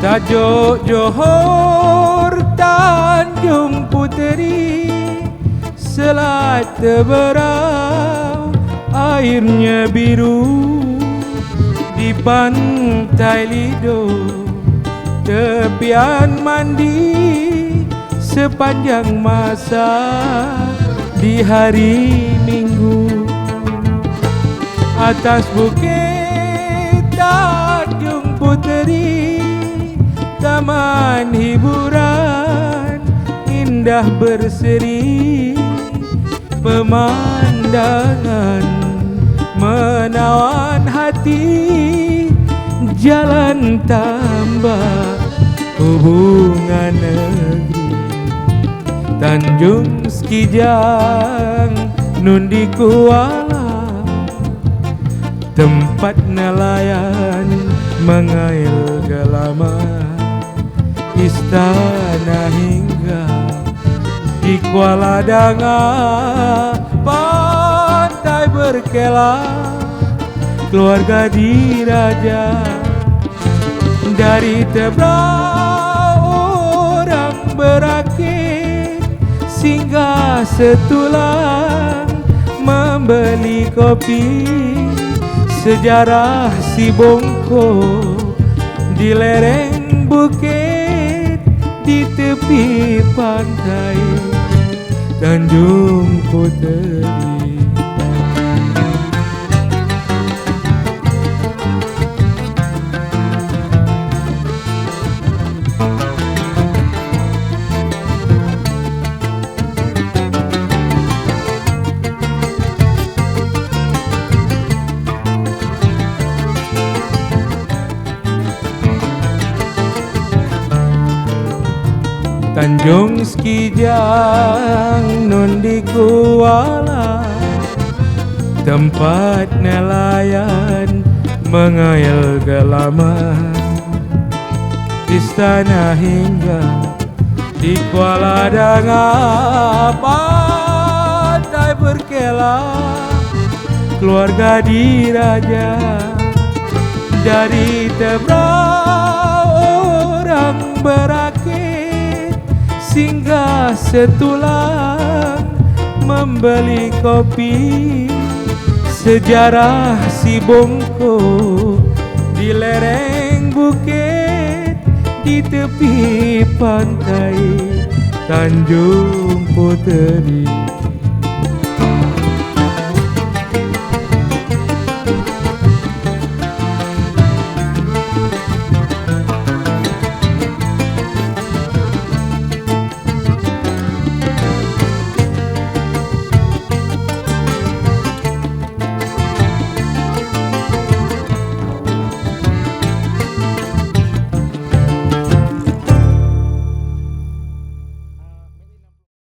Tajuk Johor Tanjung Puteri Selat teberau airnya biru. Di pantai Lido tepian mandi Sepanjang masa di hari Minggu. Atas bukit Taman hiburan indah berseri Pemandangan menawan hati Jalan tambah hubungan negeri Tanjung Skijang Nundi Kuala Tempat nelayan mengail gelama Istana hingga di Kuala Danga. Pantai berkela keluarga diraja Dari tebrau orang berakit Singgah setulang membeli kopi. Sejarah si bongko di lereng bukit Di tepi pantai Tanjung Puteri Tanjung Skijang Nundi Kuala. Tempat nelayan mengail gelama Istana hingga di Kuala Danga Pantai berkela. Keluarga diraja Dari tebrau orang berakit Singgah setulang membeli kopi. Sejarah si bongko di lereng bukit Di tepi pantai Tanjung Puteri